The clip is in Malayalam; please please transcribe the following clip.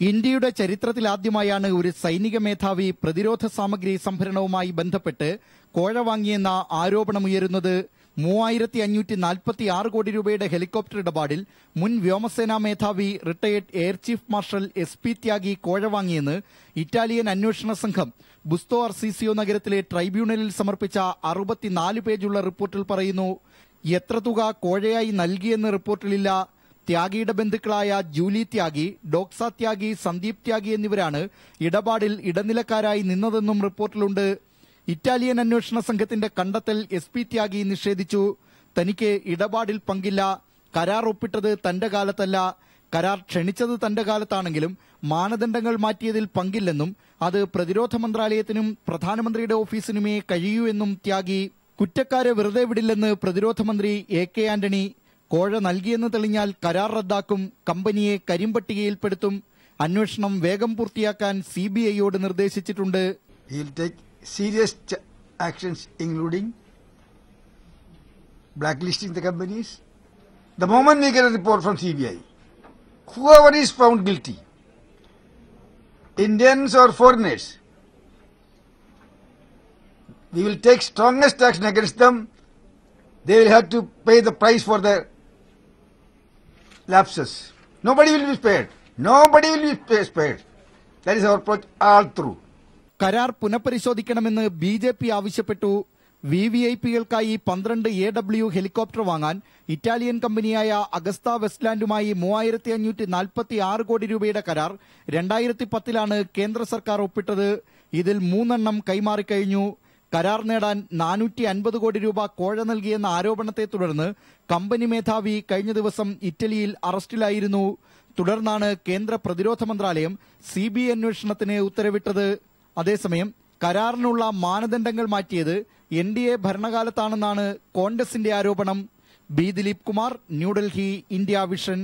ഇന്ത്യയുടെ ചരിത്രത്തിലാദ്യമായാണ് ഒരു സൈനിക മേധാവി പ്രതിരോധ സാമഗ്രി സംഭരണവുമായി ബന്ധപ്പെട്ട് കോഴ വാങ്ങിയെന്ന ആരോപണമുയരുന്നത് മൂവായിരത്തി അഞ്ഞൂറ്റി നാൽപ്പത്തി ആറ് കോടി രൂപയുടെ ഹെലികോപ്റ്റർ ഇടപാടിൽ മുൻ വ്യോമസേനാ മേധാവി retired air chief marshal S P Tyagi കോഴ വാങ്ങിയെന്ന് ഇറ്റാലിയൻ അന്വേഷണ സംഘം ബുസ്തോ അർസീസിയോ നഗരത്തിലെ ട്രൈബ്യൂണലിൽ സമർപ്പിച്ച അറുപത്തിനാല് പേജുള്ള റിപ്പോർട്ടിൽ പറയുന്നു എത്ര തുക കോഴയായി നൽകിയെന്ന് റിപ്പോർട്ടിലില്ല ത്യാഗിയുടെ ബന്ധുക്കളായ ജൂലി ത്യാഗി ഡോക്സ ത്യാഗി സന്ദീപ് ത്യാഗി എന്നിവരാണ് ഇടപാടിൽ ഇടനിലക്കാരായി നിന്നതെന്നും റിപ്പോർട്ടിലുണ്ട്. ഇറ്റാലിയൻ അന്വേഷണ സംഘത്തിന്റെ കണ്ടെത്തൽ എസ് പി ത്യാഗി നിഷേധിച്ചു. തനിക്ക് ഇടപാടിൽ പങ്കില്ല. കരാർ ഒപ്പിട്ടത് തന്റെ കാലത്തല്ല. കരാർ ക്ഷണിച്ചത് തന്റെ കാലത്താണെങ്കിലും മാനദണ്ഡങ്ങൾ മാറ്റിയതിൽ പങ്കില്ലെന്നും അത് പ്രതിരോധ മന്ത്രാലയത്തിനും പ്രധാനമന്ത്രിയുടെ ഓഫീസിനുമേ കഴിയൂ എന്നും ത്യാഗി. കുറ്റക്കാരെ വെറുതെ വിടില്ലെന്ന് പ്രതിരോധ മന്ത്രി എ കെ ആന്റണി. കോഴ നൽകിയെന്ന് തെളിഞ്ഞാൽ കരാർ റദ്ദാക്കും കമ്പനിയെ കരിമ്പട്ടികയിൽപ്പെടുത്തും. അന്വേഷണം വേഗം പൂർത്തിയാക്കാൻ സി ബി ഐയോട് നിർദ്ദേശിച്ചിട്ടുണ്ട്. Strongest action against them they have to pay the price for the lapses. Nobody will be spared. Nobody will be spared. That is our approach all through. കരാർ പുനഃപരിശോധിക്കണമെന്ന് ബി ജെ പി ആവശ്യപ്പെട്ടു വി വി ഐ പികൾക്കായി പന്ത്രണ്ട് എ ഡബ്ല്യു ഹെലികോപ്റ്റർ വാങ്ങാൻ ഇറ്റാലിയൻ കമ്പനിയായ അഗസ്ത വെസ്റ്റ്ലാൻഡുമായി മൂവായിരത്തി അഞ്ഞൂറ്റി നാൽപ്പത്തി ആറ് കോടി രൂപയുടെ കരാർ രണ്ടായിരത്തി പത്തിലാണ് കേന്ദ്ര സർക്കാർ ഒപ്പിട്ടത് ഇതിൽ മൂന്നെണ്ണം കൈമാറിക്കഴിഞ്ഞു കരാർ നേടാൻ നാനൂറ്റി അൻപത് കോടി രൂപ കോഴ നൽകിയെന്ന ആരോപണത്തെ തുടർന്ന് കമ്പനി മേധാവി കഴിഞ്ഞ ദിവസം ഇറ്റലിയിൽ അറസ്റ്റിലായിരുന്നു. തുടർന്നാണ് കേന്ദ്ര പ്രതിരോധ മന്ത്രാലയം സി ബി അന്വേഷണത്തിന് ഉത്തരവിട്ടത്. അതേസമയം കരാറിനുള്ള മാനദണ്ഡങ്ങൾ മാറ്റിയത് എൻ ഡി എ ഭരണകാലത്താണെന്നാണ് കോൺഗ്രസിന്റെ ആരോപണം. B Dilip Kumar New Delhi India vision.